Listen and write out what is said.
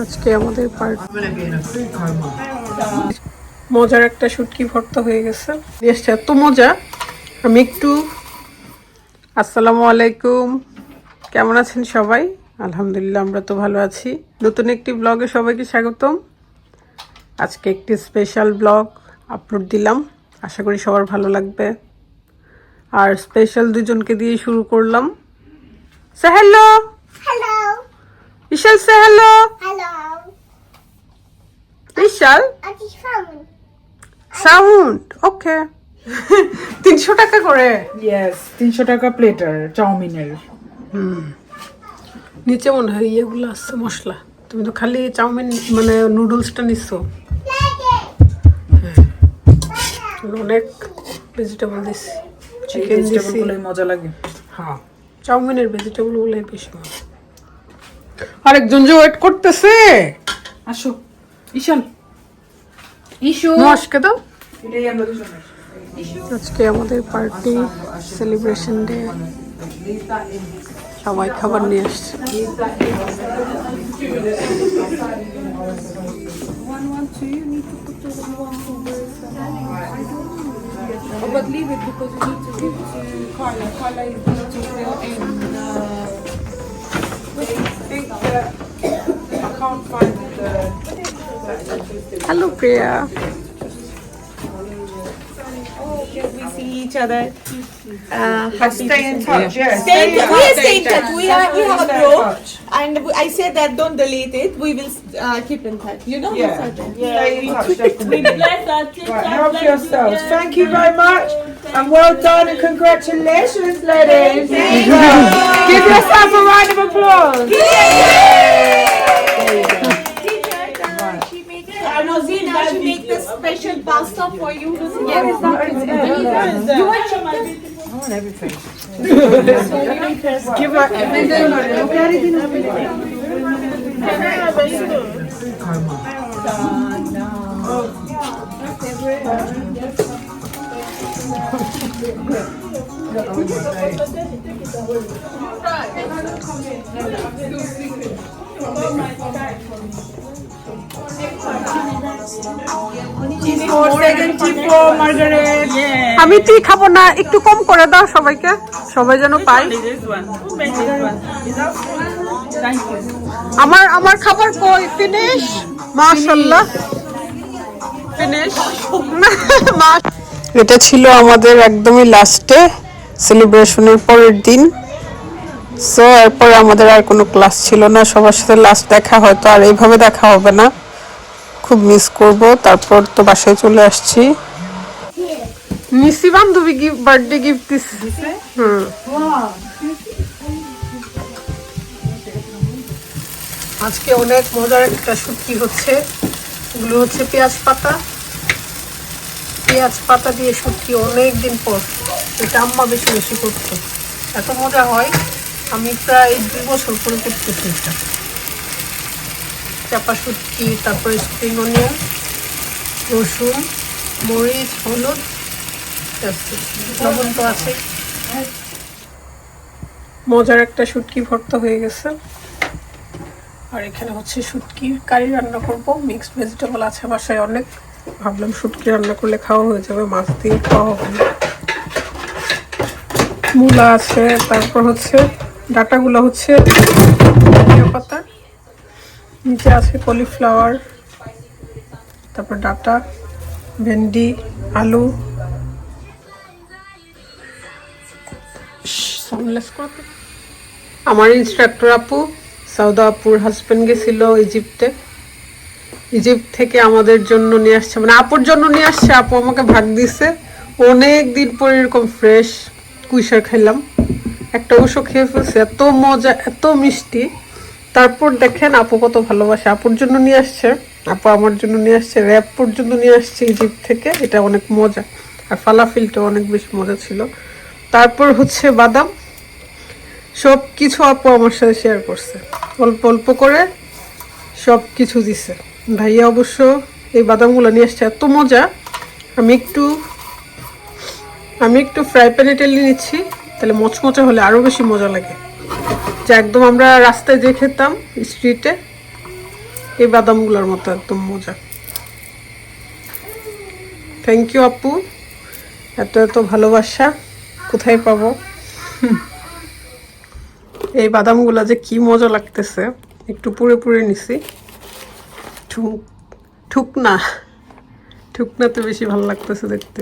আজকে আমাদের পার্ট মজার একটা শুটকি ভর্তা হয়ে গেছে। এসছে এত মজা। আমি একটু, আসসালামু আলাইকুম। কেমন আছেন সবাই? আলহামদুলিল্লাহ, আমরা তো ভালো আছি। নতুন একটি ব্লগে সবাইকে স্বাগতম। আজকে একটি স্পেশাল ব্লগ আপলোড দিলাম। আশা করি সবার ভালো লাগবে। আর স্পেশাল দুজনকে দিয়ে শুরু করলাম। Hello. Vishal say hello Hello. Vishal At phone. Sound okay তিনশো টাকা করে? ইয়েস তিনশো টাকা প্লেটার চাউমিনের হুম। নিচে মনে হয় ইয়েগুলো আসছে মশলা। তুমি তো খালি চাউমিন মানে নুডলসটা নিচ্ছ অনেক ভেজিটেবল দিচ্ছি চিকেন ভেজিটেবলগুলোই মজা লাগে। হ্যাঁ। চাউমিনের ভেজিটেবল গুলোই বেশি ভালো আরেকজন যে ওয়েট করতেছে। আসো। ঈশান। ইস্যু আজকে তো? আজকে আমাদের পার্টি সেলিব্রেশন ডে সবাই খাবার নিয়ে আসছে। Carla. Carla is going to uh, I can't. Hello, Priya. We see each other. Uh, stay in touch. Yes, Stay. We are staying in touch. We are we have a group, and we- I said that don't delete it. We will uh, keep in touch. You know. Yeah. Stay in touch. definitely. Bless us. Right, help yourselves. Thank you very much. And well done and congratulations, ladies. Give yourself a round of applause. Now she make the special pasta for you. You want? I want everything. Give her everything. Karma. আমি টি খাব না, একটু কম করে দাও সবাইকে, সবাই যেন পাই. আমার আমার খাবার কই? ফিনিশ? মাশাআল্লাহ। ফিনিশ? এটা ছিল আমাদের একদমই লাস্টে সেলিব্রেশনের পরের দিন। সো এরপরে আমাদের আর কোনো ক্লাস ছিল না। সবার সাথে লাস্ট দেখা হয়তো আর এইভাবে দেখা হবে না। খুব মিস করব। তারপর তো বাসায় চলে আসছি। মিসি বান্ধবী গিফট বার্থডে গিফট দিচ্ছে হুম। আজকে অনেক মজার একটা শুটকি হচ্ছে। এগুলো হচ্ছে পেঁয়াজ পাতা। পেঁয়াজ পাতা দিয়ে শুটকি অনেক দিন পর। এটা আম্মা বেশি বেশি করতো। এত মজা হয়, আমি প্রায় দুই বছর করে করতেছি এটা। চাপা শুটকি, তারপরে স্প্রিং অনিয়ন রসুন, মরিচ, হলুদ লবণ তো আছে মজার একটা শুটকি ভর্তা হয়ে গেছে। আর এখানে হচ্ছে শুটকি কারি রান্না করব। মিক্সড ভেজিটেবল আছে বাসায় অনেক। ভাবলাম শুটকি রান্না করলে খাওয়া হয়ে যাবে, মাছ দিয়ে খাওয়া হবে মূলা আছে, তারপর হচ্ছে ডাটাগুলো হচ্ছে পাতা, নিচে আছে কলিফ্লাওয়ার, তারপর ডাটা, ভেন্ডি, আলু। আমার ইনস্ট্রাক্টর আপু, সাউদা আপুর হাজবেন্ড গেছিল ইজিপ্টে ইজিপ্ট থেকে আমাদের জন্য নিয়ে আসছে। মানে আপুর জন্য নিয়ে আসছে, আপু আমাকে ভাগ দিছে। অনেক দিন পর এরকম ফ্রেশ কুইশা খেলাম একটা ওষুধ খেয়ে ফেলছে, এত মজা, এত মিষ্টি। তারপর দেখেন আপু কত ভালোবাসে। আপুর জন্য নিয়ে আসছে, আপু আমার জন্য নিয়ে আসছে র্যাপ পর্যন্ত নিয়ে আসছে ইজিপ্ট থেকে। এটা অনেক মজা। আর ফালাফিলটা অনেক বেশি মজা ছিল। তারপর হচ্ছে বাদাম। সব কিছু আপু আমার সাথে শেয়ার করছে। অল্প অল্প করে সব কিছু দিছে। ভাইয়া অবশ্য এই বাদামগুলো নিয়ে আসছে, এত মজা। আমি একটু আমি একটু ফ্রাই প্যানে টেলে নিচ্ছি, তাহলে মচমচা হলে আরও বেশি মজা লাগে। যে একদম আমরা রাস্তায় যে খেতাম স্ট্রিটে এই বাদামগুলোর মতো একদম মজা। থ্যাংক ইউ আপু। এত এত ভালোবাসা, কোথায় পাবো? এই বাদামগুলো যে কি মজা লাগতেছে, একটু পুড়ে পুড়ে নিছি। ঠুক ঠুকনা ঠুকনা তো বেশি ভালো লাগতেছে দেখতে।